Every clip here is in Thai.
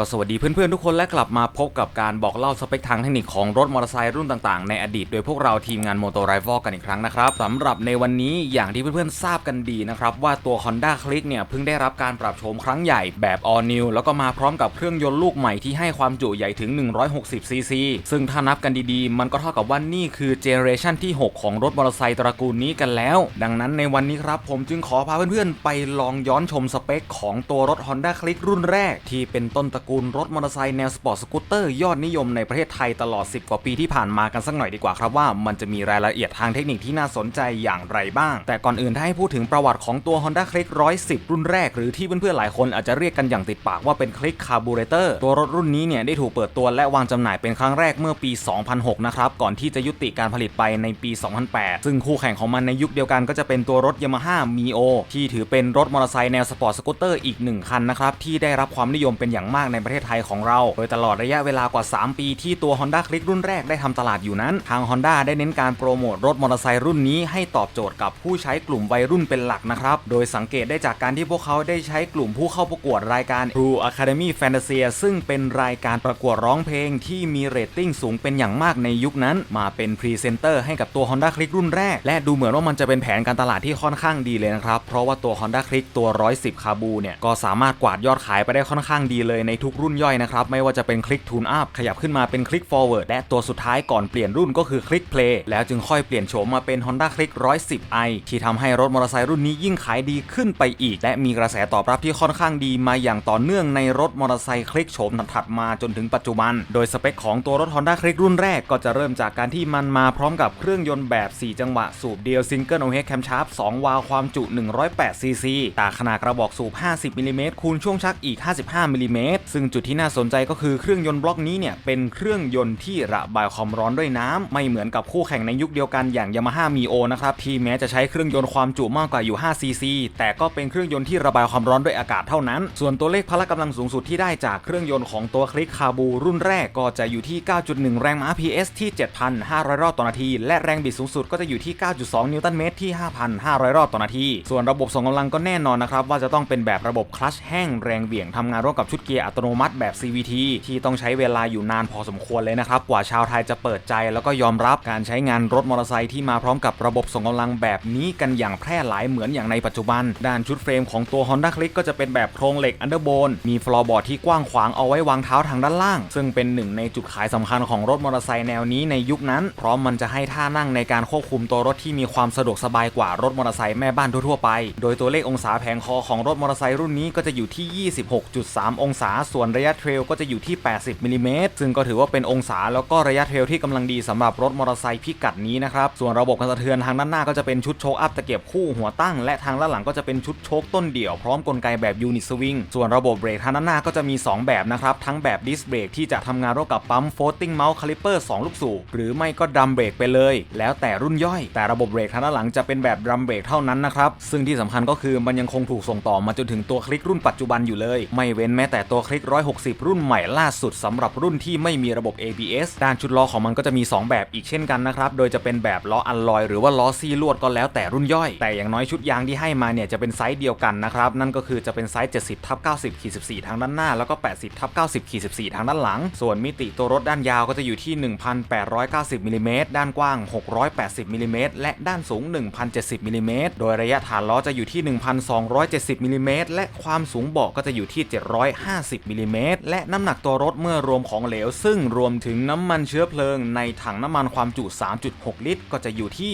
ก็สวัสดีเพื่อนๆทุกคนและกลับมาพบกับการบอกเล่าสเปคทางเทคนิคของรถมอเตอร์ไซค์รุ่นต่างๆ ในอดีตโดยพวกเราทีมงาน m o t o r i v a l กันอีกครั้งนะครับสำหรับในวันนี้อย่างที่เพื่อนๆทราบกันดีนะครับว่าตัว Honda Click เนี่ยเพิ่งได้รับการปรับโฉมครั้งใหญ่แบบ All New แล้วก็มาพร้อมกับเครื่องยนต์ลูกใหม่ที่ให้ความจุใหญ่ถึง 160 ซีซีซึ่งถ้านับกันดีๆ มันก็เท่ากับว่านี่คือเจเนอเรชันที่ 6 ของรถมอเตอร์ไซค์ตระกูลนี้กันแล้ว ดังนั้นในวันนี้ครับผมจึงขอพาเพื่อนๆไปลองย้อนชมสเปคของตัวรถ Honda Click รุ่นแรกที่เป็นต้นตระกูลรถมอเตอร์ไซค์แนวสปอร์ตสกูตเตอร์ยอดนิยมในประเทศไทยตลอด 10 กว่าปีที่ผ่านมากันสักหน่อยดีกว่าครับว่ามันจะมีรายละเอียดทางเทคนิคที่น่าสนใจอย่างไรบ้าง แต่ก่อนอื่นถ้าให้พูดถึงประวัติของตัว Honda Click 110 รุ่นแรก หรือที่เพื่อนๆหลายคนอาจจะเรียกกันอย่างติดปากว่าเป็น Click Carburetor ตัวรถรุ่นนี้เนี่ยได้ถูกเปิดตัวและวางจำหน่ายเป็นครั้งแรกเมื่อปี 2006 นะครับก่อนที่จะยุติการผลิตไปในปี 2008 ซึ่งคู่แข่งของมันในยุคเดียวกันก็จะเป็นตัวรถ Yamaha Mio ที่ถือเป็นรถมอเตอร์ไซค์แนวสปอร์ตสกูตเตอร์อีกหนึ่งคันนะครับที่ได้รับความนิยมเป็นอย่างมากในประเทศไทยของเรา โดยตลอดระยะเวลากว่า 3 ปีที่ตัว Honda Click รุ่นแรกได้ทำตลาดอยู่นั้น ทาง Honda ได้เน้นการโปรโมทรถมอเตอร์ไซค์รุ่นนี้ให้ตอบโจทย์กับผู้ใช้กลุ่มวัยรุ่นเป็นหลักนะครับ โดยสังเกตได้จากการที่พวกเขาได้ใช้กลุ่มผู้เข้าประกวดรายการ True Academy Fantasia ซึ่งเป็นรายการประกวดร้องเพลงที่มีเรตติ้งสูงเป็นอย่างมากในยุคนั้น มาเป็นพรีเซนเตอร์ให้กับตัว Honda Click รุ่นแรก และดูเหมือนว่ามันจะเป็นแผนการตลาดที่ค่อนข้างดีเลยนะครับ เพราะว่าตัว Honda Click ตัว 110 คาบูเนี่ยก็สามารถกวาดยอดขายไปได้ค่อนข้างดีเลยในทุกรุ่นย่อยนะครับ ไม่ว่าจะเป็น Click Tune Up ขยับขึ้นมาเป็น Click Forward และตัวสุดท้ายก่อนเปลี่ยนรุ่นก็คือ Click Play แล้วจึงค่อยเปลี่ยนโฉมมาเป็น Honda Click 110i ที่ทำให้รถมอเตอร์ไซค์รุ่นนี้ยิ่งขายดีขึ้นไปอีก และมีกระแสตอบรับที่ค่อนข้างดีมาอย่างต่อเนื่องในรถมอเตอร์ไซค์คลิกโฉมถัดมาจนถึงปัจจุบัน โดยสเปคของตัวรถ Honda Click รุ่นแรกก็จะเริ่มจากการที่มันมาพร้อมกับเครื่องยนต์แบบ 4 จังหวะสูบเดียวซิงเกิลโอเฮดแคมชาร์ป2วาล์วความจุ 108ซีซีตาขนาดกระบอกสูบ 50มิลลิเมตรคูณช่วงชักอีก 55มิลลิเมตรซึ่งจุดที่น่าสนใจก็คือเครื่องยนต์บล็อกนี้เนี่ยเป็นเครื่องยนต์ที่ระบายความร้อนด้วยน้ำไม่เหมือนกับคู่แข่งในยุคเดียวกันอย่าง Yamaha Mio นะครับที่แม้จะใช้เครื่องยนต์ความจุมากกว่าอยู่5 cc แต่ก็เป็นเครื่องยนต์ที่ระบายความร้อนด้วยอากาศเท่านั้น ส่วนตัวเลขพละกำลังสูงสุดที่ได้จากเครื่องยนต์ของตัวคลิกคาบูรุ่นแรกก็จะอยู่ที่ 9.1 แรงม้า PS ที่ 7,500 รอบต่อนาที และแรงบิดสูงสุดก็จะอยู่ที่ 9.2 นิวตันเมตรที่ 5,500 รอบต่อนาที ส่วนระบบส่งกำลังก็แน่นอนนะครับว่าจะต้องเป็นแบบระบบคลัชแห้งแรงเหวี่ยงทำงานร่วมกับชุดเกียร์อัตโนมัติแบบ CVT ที่ต้องใช้เวลาอยู่นานพอสมควรเลยนะครับ กว่าชาวไทยจะเปิดใจแล้วก็ยอมรับการใช้งานรถมอเตอร์ไซค์ที่มาพร้อมกับระบบส่งกำลังแบบนี้กันอย่างแพร่หลายเหมือนอย่างในปัจจุบัน ด้านชุดเฟรมของตัว Honda Click ก็จะเป็นแบบโครงเหล็กอันเดอร์โบนมีฟลอร์บอร์ดที่กว้างขวางเอาไว้วางเท้าทางด้านล่าง ซึ่งเป็นหนึ่งในจุดขายสำคัญของรถมอเตอร์ไซค์แนวนี้ในยุคนั้น เพราะมันจะให้ท่านั่งในการควบคุมตัวรถที่มีความสะดวกสบายกว่ารถมอเตอร์ไซค์แม่บ้านทั่วๆไป โดยตัวเลของศาแผงคอของรถมอเตอร์ไซค์รุ่นนี้ก็จะอยู่ที่ 26.3 องศาส่วนระยะเทรลก็จะอยู่ที่ 80มิลลิเมตรซึ่งก็ถือว่าเป็นองศาแล้วก็ระยะเทรลที่กำลังดีสำหรับรถมอเตอร์ไซค์พิกัดนี้นะครับส่วนระบบการสะเทือนทางด้านหน้าก็จะเป็นชุดโชคอัพตะเกียบคู่หัวตั้ง และทางด้านหลังก็จะเป็นชุดโชคต้นเดี่ยวพร้อมกลไกแบบยูนิตสวิงส่วนระบบเบรกทางด้านหน้าก็จะมี 2 แบบนะครับทั้งแบบดิสเบรกที่จะทำงานร่วมกับปั๊มโฟลติ้งเมาส์คาลิเปอร์2ลูกสูบหรือไม่ก็ดัมเบรกไปเลย แล้วแต่รุ่นย่อย แต่ระบบเบรกทางด้านหลังจะเป็นแบบดัมเบรกเท่านั้นนะครับซึ่งที่สำคัญก็คือมันยังคงถูกส่งต่อมาจนถึงตัวคลิกรุ่นปัจจุบันอยู่เลย ไม่เว้นแม้แต่ตัวคลิก160 รุ่นใหม่ล่าสุดสำหรับรุ่นที่ไม่มีระบบ ABS ด้านชุดล้อของมันก็จะมี 2 แบบอีกเช่นกันนะครับ โดยจะเป็นแบบล้ออัลลอยหรือว่าล้อซีลวดก็แล้วแต่รุ่นย่อย แต่อย่างน้อยชุดยางที่ให้มาเนี่ยจะเป็นไซส์เดียวกันนะครับ นั่นก็คือจะเป็นไซส์ 70ทับ90ขีด14 ทางด้านหน้า แล้วก็ 80ทับ90ขีด14 ทางด้านหลัง ส่วนมิติตัวรถด้านยาวก็จะอยู่ที่ 1,890มิลลิเมตรด้านกว้าง 680มิลลิเมตรและด้านสูง 1,070มิลลิเมตรโดยระยะฐานล้อจะอยู่ที่ 1,270มิลลิเมตรและความสูงเบาะก็จะอยู่ที่ 750มิลิเมตรและน้ำหนักตัวรถเมื่อรวมของเหลว ซึ่งรวมถึงน้ำมันเชื้อเพลิงในถังน้ำมันความจุ 3.6 ลิตร ก็จะอยู่ที่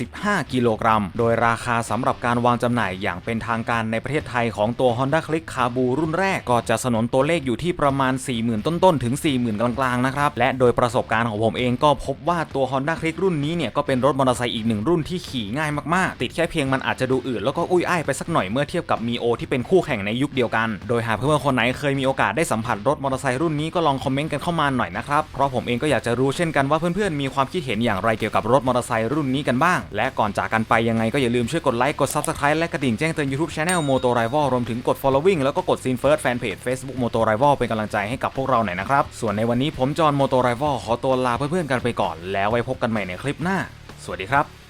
95 กิโลกรัม โดยราคาสำหรับการวางจำหน่ายอย่างเป็นทางการในประเทศไทยของตัว Honda Click คาบูรุ่นแรกก็จะสนนตัวเลขอยู่ที่ประมาณ 40,000 ต้นๆ ถึง 40,000 กลางๆ นะครับ และโดยประสบการณ์ของผมเองก็พบว่าตัว Honda Click รุ่นนี้เนี่ยก็เป็นรถมอเตอร์ไซค์อีกหนึ่งรุ่นที่ขี่ง่ายมากๆ ติดแค่เพียงมันอาจจะดูอืดแล้วก็อุ้ยอ้ายไปสักหน่อยเมื่อเทียบกับมีโอที่เป็นคู่แข่งในยุคเดียวกัน โดยหากเพื่อนๆคนไหนเคยมีโอกาสได้สัมผัสรถมอเตอร์ไซค์รุ่นนี้ก็ลองคอมเมนต์กันเข้ามาหน่อยนะครับ เพราะผมเองก็อยากจะรู้เช่นกันว่าเพื่อนๆมีความคิดเห็นอย่างไรเกี่ยวกับรถมอเตอร์ไซค์รุ่นนี้กันบ้าง และก่อนจากกันไปยังไงก็อย่าลืมช่วยกดไลค์กด Subscribe และกระดิ่งแจ้งเตือน YouTube Channel Moto Rival รวมถึงกด following แล้วก็กด Scene First Fanpage Facebook Moto Rival เป็นกำลังใจให้กับพวกเราหน่อยนะครับส่วนในวันนี้ผมจอห์น Moto Rival ขอตัวลาเพื่อนๆกันไปก่อน แล้วไว้พบกันใหม่ในคลิปหน้า สวัสดีครับ